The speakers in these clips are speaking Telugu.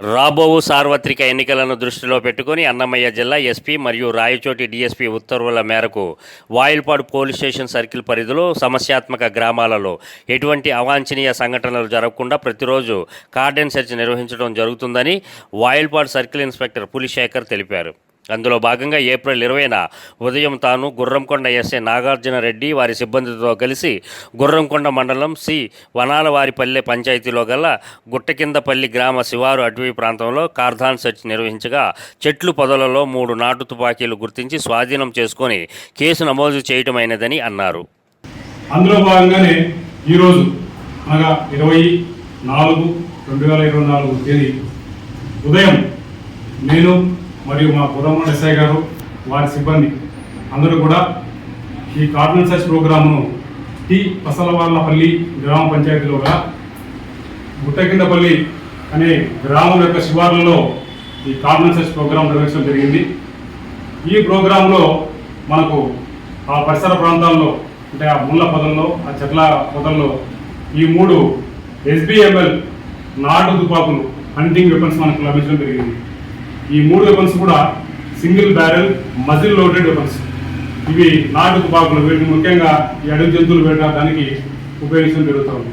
రాబోవు సార్వత్రిక ఎన్నికలను దృష్టిలో పెట్టుకుని అన్నమయ్య జిల్లా ఎస్పీ మరియు రాయచోటి డీఎస్పీ ఉత్తర్వుల మేరకు వాయిల్పాడు పోలీస్ స్టేషన్ సర్కిల్ పరిధిలో సమస్యాత్మక గ్రామాలలో ఎటువంటి అవాంఛనీయ సంఘటనలు జరగకుండా ప్రతిరోజు కార్డెన్ సెర్చ్ నిర్వహించడం జరుగుతుందని వాయిల్పాడు సర్కిల్ ఇన్స్పెక్టర్ పులిశేఖర్ తెలిపారు. అందులో భాగంగా ఏప్రిల్ ఇరవైన ఉదయం తాను గుర్రంకొండ ఎస్ఏ నాగార్జున రెడ్డి వారి సిబ్బందితో కలిసి గుర్రంకొండ మండలం సి వనాలవారిపల్లె పంచాయతీలో గల గుట్టకిందపల్లి గ్రామ శివారు అటవీ ప్రాంతంలో కార్ధాన్ సెర్చ్ నిర్వహించగా చెట్లు పొదలలో మూడు నాటు తుపాకీలు గుర్తించి స్వాధీనం చేసుకొని కేసు నమోదు చేయటమైనదని అన్నారు. అందులో భాగంగానే ఈరోజు అనగా ఇరవై నాలుగు రెండు వేల ఇరవై నాలుగు తేదీ ఉదయం నేను మరియు మా గుర్రమ్మల ఎస్ఐ గారు వారి సిబ్బంది అందరూ కూడా ఈ కార్బన్ సర్చ్ ప్రోగ్రామ్ను టి పసలవార్లపల్లి గ్రామ పంచాయతీలో గల గుట్టకిందపల్లి అనే గ్రామం యొక్క శివార్లలో ఈ కార్బన్ సర్చ్ ప్రోగ్రాం నిర్వహించడం జరిగింది. ఈ ప్రోగ్రాంలో మనకు ఆ పరిసర ప్రాంతాల్లో అంటే ఆ ముళ్ళ పొదల్లో ఆ చెట్ల పొదల్లో ఈ మూడు ఎస్బిఎంఎల్ నాటు తుపాకులు హంటింగ్ వెపన్స్ మనకు లభించడం జరిగింది. ఈ మూడు వెపన్స్ కూడా single barrel muzzle loaded weapons ఇవి నాటు తుపాకులు వీటిని ముఖ్యంగా ఈ అడవి జంతువులు పెట్టడానికి ఉపయోగించడం జరుగుతుంది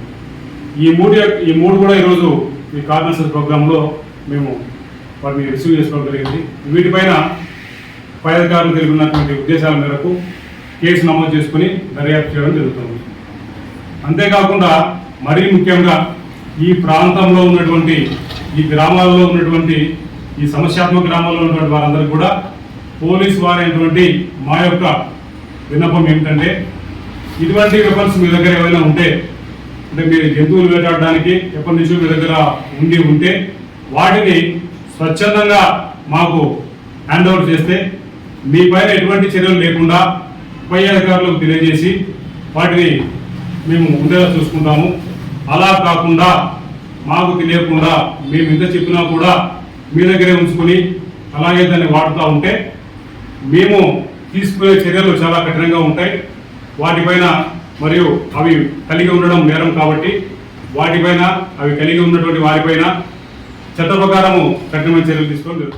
ఈ మూడు ఈ మూడు కూడా ఈరోజు ఈ కార్నర్సెస్ ప్రోగ్రాంలో మేము వాటిని రిసీవ్ చేసుకోవడం జరిగింది. వీటిపైన పై అధికారులు కలిగి ఉన్నటువంటి ఉద్దేశాల మేరకు కేసు నమోదు చేసుకుని దర్యాప్తు చేయడం జరుగుతుంది. అంతేకాకుండా మరీ ముఖ్యంగా ఈ ప్రాంతంలో ఉన్నటువంటి ఈ గ్రామాల్లో ఉన్నటువంటి ఈ సమస్యాత్మక గ్రామాల్లో ఉన్నటువంటి వారందరూ కూడా పోలీస్ వారైనటువంటి మా యొక్క విన్నపం ఏమిటంటే ఇటువంటి వెపన్స్ మీ దగ్గర ఏమైనా ఉంటే అంటే మీరు జంతువులు వేటాడడానికి ఎప్పటి నుంచో మీ దగ్గర ఉండి ఉంటే వాటిని స్వచ్ఛందంగా మాకు హ్యాండ్ ఓవర్ చేస్తే మీ పైన ఎటువంటి చర్యలు లేకుండా పై అధికారులకు తెలియజేసి వాటిని మేము ఉండేలా చూసుకుంటాము. అలా కాకుండా మాకు తెలియకుండా మేము ఇంత చెప్పినా కూడా మీ దగ్గరే ఉంచుకొని అలాగే దాన్ని వాడుతూ ఉంటే మేము తీసుకునే చర్యలు చాలా కఠినంగా ఉంటాయి. వాటిపైన మరియు అవి కలిగి ఉండడం నేరం కాబట్టి వాటిపైన అవి కలిగి ఉన్నటువంటి వారిపైన చట్ట ప్రకారము కఠినమైన చర్యలు తీసుకోవడం